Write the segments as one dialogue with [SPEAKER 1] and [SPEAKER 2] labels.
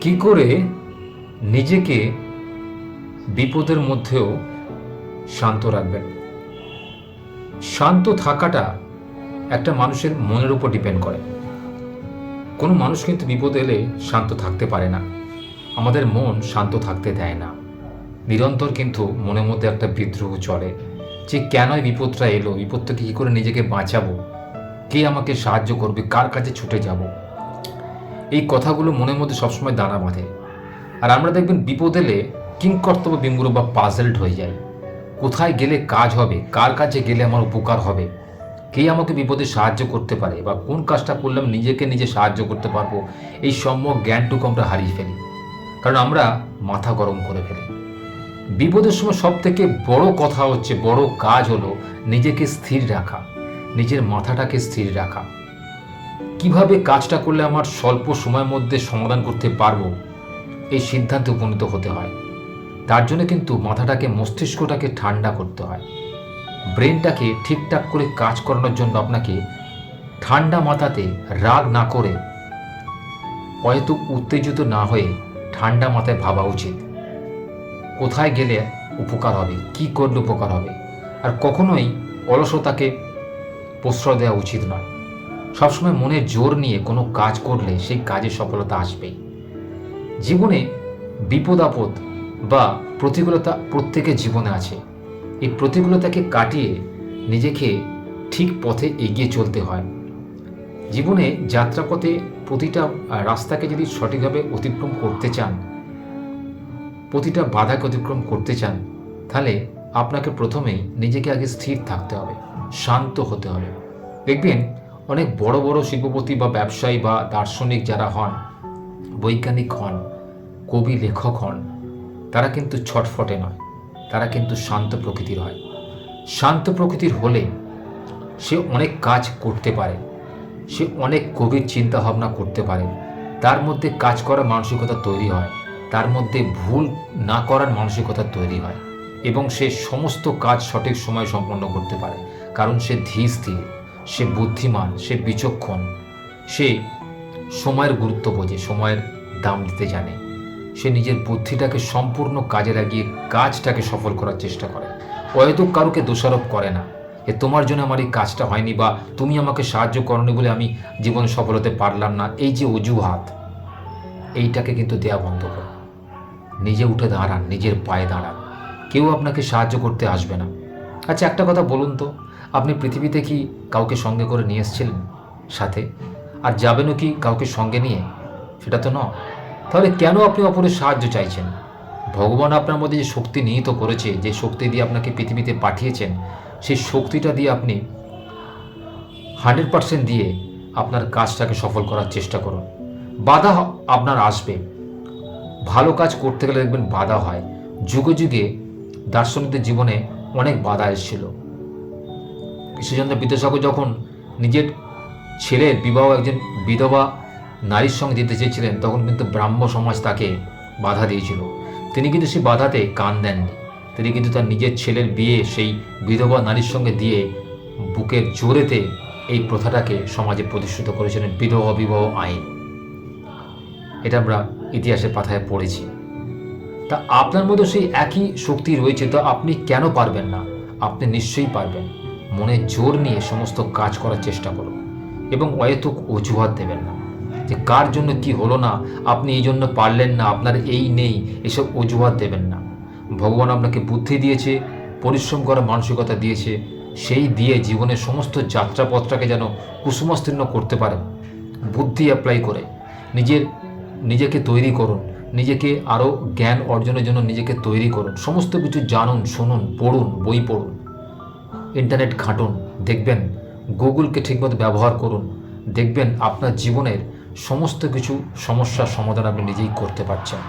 [SPEAKER 1] কি করে নিজেকে বিপদের মধ্যেও শান্ত রাখবেন? শান্ত থাকাটা একটা মানুষের মনের উপর ডিপেন্ড করে। কোনো মানুষ কিন্তু বিপদ এলে শান্ত থাকতে পারে না। আমাদের মন শান্ত থাকতে দেয় না। নিরন্তর কিন্তু মনের মধ্যে একটা বিদ্রোহ চলে যে কেন বিপদটা এলো? বিপদ থেকে কী করে নিজেকে বাঁচাবো? কে আমাকে সাহায্য করবে? কার কাছে ছুটে যাব? এই কথাগুলো মনের মধ্যে সবসময় দানা বাঁধে। আর আমরা দেখবেন বিপদ এলে কিংকর্তব্য বিমূর বা পাজেলড হয়ে যায়। কোথায় গেলে কাজ হবে? কার কাছে গেলে আমার উপকার হবে? কে আমাকে বিপদে সাহায্য করতে পারে? বা কোন কাজটা করলাম নিজেকে নিজে সাহায্য করতে পারব? এই সম্যক জ্ঞানটুকু আমরা হারিয়ে ফেলি। কারণ আমরা মাথা গরম করে ফেলি। বিপদের সময় সব থেকে বড় কথা হচ্ছে, বড় কাজ হলো নিজেকে স্থির রাখা। নিজের মাথাটাকে স্থির রাখা। কীভাবে কাজটা করলে আমার স্বল্প সময়ের মধ্যে সমাধান করতে পারব? এই সিদ্ধান্তে উপনীত হতে হয়। তার জন্য কিন্তু মাথাটাকে, মস্তিষ্কটাকে ঠান্ডা করতে হয়। ব্রেনটাকে ঠিকঠাক করে কাজ করানোর জন্য আপনাকে ঠান্ডা মাথাতে রাগ না করে, হয়তো উত্তেজিত না হয়ে ঠান্ডা মাথায় ভাবা উচিত। কোথায় গেলে উপকার হবে? কি করলে উপকার হবে? আর কখনোই অলসতাকে প্রশ্রয় দেওয়া উচিত নয়। সবসময় মনে জোর নিয়ে কোনো কাজ করলে সেই কাজে সফলতা আসবেই। জীবনে বিপদ, আপদ বা প্রতিকূলতা প্রত্যেকের জীবনে আছে। এই প্রতিকূলতাকে কাটিয়ে নিজেকে ঠিক পথে এগিয়ে চলতে হয়। জীবনে যাত্রাপথে প্রতিটা রাস্তাকে যদি সঠিকভাবে অতিক্রম করতে চান, প্রতিটা বাধাকে অতিক্রম করতে চান, তাহলে আপনাকে প্রথমেই নিজেকে আগে স্থির থাকতে হবে, শান্ত হতে হবে। দেখবেন অনেক বড় বড় শিল্পপতি বা ব্যবসায়ী বা দার্শনিক যারা হন, বৈজ্ঞানিক হন, কবি, লেখক হন, তারা কিন্তু ছটফটে নয়। তারা কিন্তু শান্ত প্রকৃতির হয়। শান্ত প্রকৃতির হলে সে অনেক কাজ করতে পারে। সে অনেক গভীর চিন্তা ভাবনা করতে পারে। তার মধ্যে কাজ করার মানসিকতা তৈরি হয়। তার মধ্যে ভুল না করার মানসিকতা তৈরি হয় এবং সে সমস্ত কাজ সঠিক সময়ে সম্পন্ন করতে পারে। কারণ সে ধীর স্থির। সে বুদ্ধিমান, সে বিচক্ষণ, সে সময়ের গুরুত্ব বোঝে, সময়ের দাম দিতে জানে। সে নিজের বুদ্ধিটাকে সম্পূর্ণ কাজে লাগিয়ে কাজটাকে সফল করার চেষ্টা করে। হয়তো কারুকে দোষারোপ করে না। এ তোমার জন্য আমার এই কাজটা হয়নি বা তুমি আমাকে সাহায্য করনি বলে আমি জীবনে সফল হতে পারলাম না। এই যে অজুহাত, এইটাকে কিন্তু দেয়া বন্ধ করো। নিজে উঠে দাঁড়ান, নিজের পায়ে দাঁড়ান। কেউ আপনাকে সাহায্য করতে আসবে না। আচ্ছা একটা কথা বলুন তো। আপনি পৃথিবীতে কি কাউকে সঙ্গে করে নিয়ে এসেছিলেন সাথে? আর যাবেনও কি কাউকে সঙ্গে নিয়ে? সেটা তো নয়। তাহলে কেন আপনি অপরের সাহায্য চাইছেন? ভগবান আপনার মধ্যে যে শক্তি নিহিত করেছে, যে শক্তি দিয়ে আপনাকে পৃথিবীতে পাঠিয়েছেন, সেই শক্তিটা দিয়ে আপনি হান্ড্রেড পার্সেন্ট দিয়ে আপনার কাজটাকে সফল করার চেষ্টা করুন। বাধা আপনার আসবে। ভালো কাজ করতে গেলে দেখবেন বাধা হয়। যুগে যুগে দার্শনিকদের জীবনে অনেক বাধা এসেছিল। ঈশ্বরচন্দ্র বিদ্যাসাগর যখন নিজের ছেলের বিবাহ একজন বিধবা নারীর সঙ্গে দিতে চেয়েছিলেন, তখন কিন্তু ব্রাহ্ম সমাজ তাকে বাধা দিয়েছিল। তিনি কিন্তু সেই বাধাতে কান দেননি। তিনি কিন্তু তার নিজের ছেলের বিয়ে সেই বিধবা নারীর সঙ্গে দিয়ে বুকের জোরেতে এই প্রথাটাকে সমাজে প্রতিষ্ঠিত করেছিলেন, বিধবা বিবাহ আইন। এটা আমরা ইতিহাসের পাথায় পড়েছি। তা আপনার মধ্যে সেই একই শক্তি রয়েছে, তো আপনি কেন পারবেন না? আপনি নিশ্চয়ই পারবেন। মনে জোর নিয়ে সমস্ত কাজ করার চেষ্টা করুন এবং অহেতুক অজুহাত দেবেন না। যে কার জন্য কি হলো না, আপনি এই জন্য পারলেন না, আপনার এই নেই, এসব অজুহাত দেবেন না। ভগবান আপনাকে বুদ্ধি দিয়েছে, পরিশ্রম করার মানসিকতা দিয়েছে, সেই দিয়ে জীবনের সমস্ত যাত্রাপথটাকে যেন কুসুমস্তীর্ণ করতে পারেন। বুদ্ধি অ্যাপ্লাই করে, নিজের, নিজেকে তৈরি করুন, নিজেকে আরও জ্ঞান অর্জনের জন্য নিজেকে তৈরি করুন, সমস্ত কিছু জানুন, শুনুন, পড়ুন, বই পড়ুন। ইন্টারনেট ঘাঁটুন, দেখবেন গুগলকে ঠিকমতো ব্যবহার করুন, দেখবেন আপনার জীবনের সমস্ত কিছু সমস্যার সমাধান আপনি নিজেই করতে পারছেন।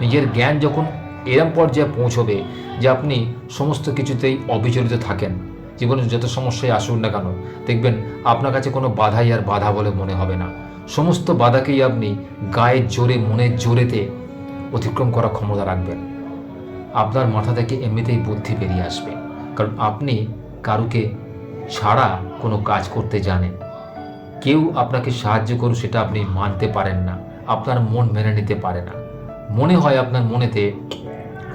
[SPEAKER 1] নিজের জ্ঞান যখন এরম পর্যায়ে পৌঁছবে যে আপনি সমস্ত কিছুতেই অবিচলিত থাকেন, জীবনের যত সমস্যায় আসুন না কেন, দেখবেন আপনার কাছে কোনো বাধাই আর বাধা বলে মনে হবে না। সমস্ত বাধাকেই আপনি গায়ের জোরে, মনের জোরেতে অতিক্রম করার ক্ষমতা রাখবেন। আপনার মাথা থেকে এমনিতেই বুদ্ধি বেরিয়ে আসবে। কারণ আপনি কারুকে ছাড়া কোনো কাজ করতে জানেন কেউ আপনাকে সাহায্য করুক সেটা আপনি মানতে পারেন না। আপনার মন মেনে নিতে পারে না। মনে হয় আপনার মনেতে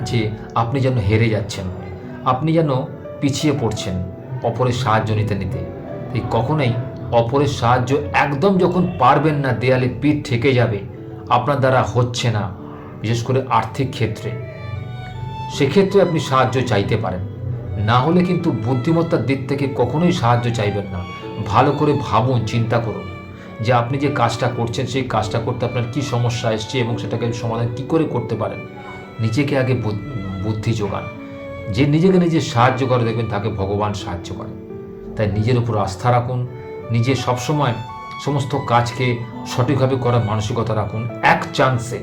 [SPEAKER 1] যে আপনি যেন হেরে যাচ্ছেন। আপনি যেন পিছিয়ে পড়ছেন অপরের সাহায্য নিতে নিতে। এই কখনোই অপরের সাহায্য একদম যখন পারবেন না, দেয়ালে পিঠ ঠেকে যাবে, আপনার দ্বারা হচ্ছে না, বিশেষ করে আর্থিক ক্ষেত্রে। সেক্ষেত্রে আপনি সাহায্য চাইতে পারেন। না হলে কিন্তু বুদ্ধিমত্তার দিক থেকে কখনোই সাহায্য চাইবেন না। ভালো করে ভাবুন, চিন্তা করুন। যে আপনি যে কাজটা করছেন, সেই কাজটা করতে আপনার কি সমস্যা এসছে এবং সেটাকে সমাধান কি করে করতে পারেন? নিজেকে আগে বুদ- বুদ্ধি যোগান। যে নিজেকে নিজে সাহায্য করে দেখবেন, তাকে ভগবান সাহায্য করে। তাই নিজের উপর আস্থা রাখুন। নিজে সবসময় সমস্ত কাজকে সঠিকভাবে করার মানসিকতা রাখুন। এক চান্সে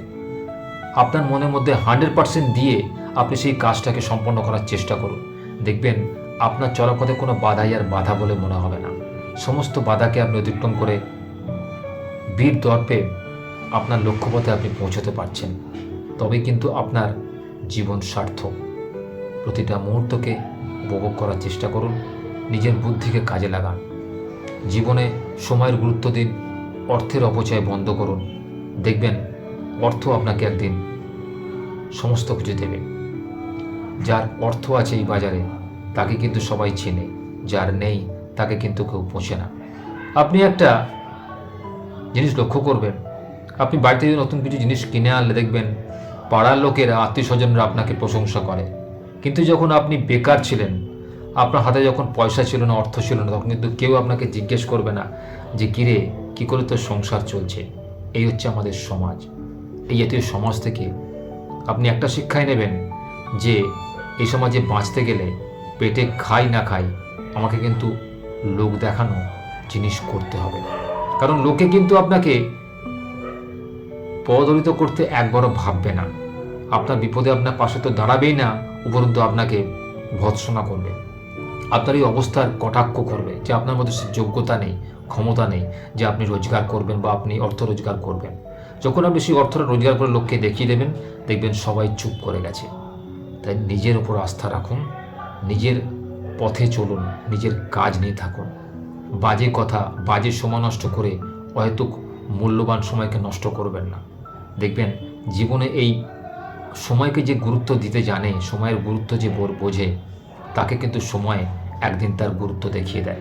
[SPEAKER 1] আপনার মনের মধ্যে হান্ড্রেড পার্সেন্ট দিয়ে আপনি সেই কাজটাকে সম্পন্ন করার চেষ্টা করুন। দেখবেন আপনার চলাপথে কোনো বাধাই আর বাধা বলে মনে হবে না। সমস্ত বাধাকে আপনি অতিক্রম করে বীর দর্পে আপনার লক্ষ্যপথে আপনি পৌঁছতে পারছেন। তবে কিন্তু আপনার জীবন সার্থক। প্রতিটা মুহূর্তকে উপভোগ করার চেষ্টা করুন, নিজের বুদ্ধিকে কাজে লাগান। জীবনে সময়ের গুরুত্ব দিন, অর্থের অপচয় বন্ধ করুন। দেখবেন অর্থ আপনাকে একদিন সমস্ত কিছু দেবে। যার অর্থ আছে এই বাজারে, তাকে কিন্তু সবাই চেনে। যার নেই, তাকে কিন্তু কেউ পোষে না। আপনি একটা জিনিস লক্ষ্য করবেন। আপনি বাড়িতে যদি নতুন কিছু জিনিস কিনে আনলে দেখবেন, পাড়ার লোকেরা আত্মীয় স্বজনরা আপনাকে প্রশংসা করে। কিন্তু যখন আপনি বেকার ছিলেন, আপনার হাতে যখন পয়সা ছিল না, অর্থ ছিল না, তখন কিন্তু কেউ আপনাকে জিজ্ঞেস করবে না যে কিরে কী করে তোর সংসার চলছে? এই হচ্ছে আমাদের সমাজ। এই জাতীয় সমাজ থেকে আপনি একটা শিক্ষাই নেবেন যে এই সমাজে বাঁচতে গেলে পেটে খাই না খাই, আমাকে কিন্তু লোক দেখানো জিনিস করতে হবে। কারণ লোকে কিন্তু আপনাকে পদদলিত করতে একবারও ভাববে না। আপনার বিপদে আপনার পাশে তো দাঁড়াবেই না, উপরন্তু আপনাকে ভৎসনা করবে। আপনার এই অবস্থার কটাক্ষ করবে যে আপনার মধ্যে সে যোগ্যতা নেই, ক্ষমতা নেই, যে আপনি রোজগার করবেন বা আপনি অর্থ রোজগার করবেন। যখন আপনি সেই অর্থটা রোজগার করে লোককে দেখিয়ে দেবেন, দেখবেন সবাই চুপ করে গেছে। তাই নিজের উপর আস্থা রাখুন, নিজের পথে চলুন, নিজের কাজ নিয়ে থাকুন। বাজে কথা বাজে সময় নষ্ট করে হয়তো মূল্যবান সময়কে নষ্ট করবেন না। দেখবেন জীবনে এই সময়কে যে গুরুত্ব দিতে জানে, সময়ের গুরুত্ব যে বোঝে, তাকে কিন্তু সময় একদিন তার গুরুত্ব দেখিয়ে দেয়।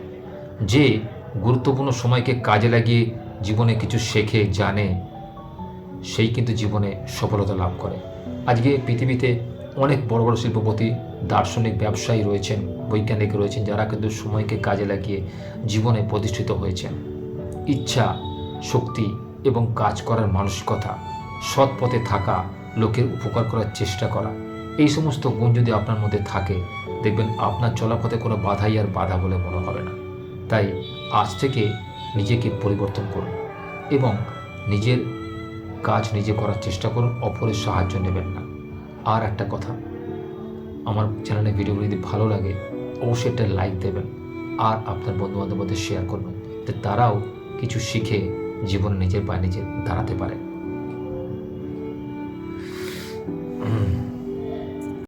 [SPEAKER 1] যে গুরুত্বপূর্ণ সময়কে কাজে লাগিয়ে জীবনে কিছু শেখে, জানে, সেই কিন্তু জীবনে সফলতা লাভ করে। আজকে পৃথিবীতে অনেক বড় বড় শিল্পপতি, দার্শনিক ব্যবসায়ী রয়েছেন, বৈজ্ঞানিক রয়েছেন, যারা কিন্তু সময়কে কাজে লাগিয়ে জীবনে প্রতিষ্ঠিত হয়েছেন। ইচ্ছা, শক্তি এবং কাজ করার মানসিকতা, সৎ পথে থাকা, লোকের উপকার করার চেষ্টা করা, এই সমস্ত গুণ যদি আপনার মধ্যে থাকে, দেখবেন আপনার চলাপথে কোনো বাধাই আর বাধা বলে মনে হবে না। তাই আজ থেকে নিজেকে পরিবর্তন করুন এবং নিজের কাজ নিজে করার চেষ্টা করুন, অপরের সাহায্য নেবেন না। আর একটা কথা, আমার চ্যানেলে ভিডিওগুলো যদি ভালো লাগে, অবশ্যই একটা লাইক দেবেন আর আপনার বন্ধুবান্ধবদের শেয়ার করবেন তারাও কিছু শিখে জীবনে নিজের পায়ে নিজে দাঁড়াতে পারে।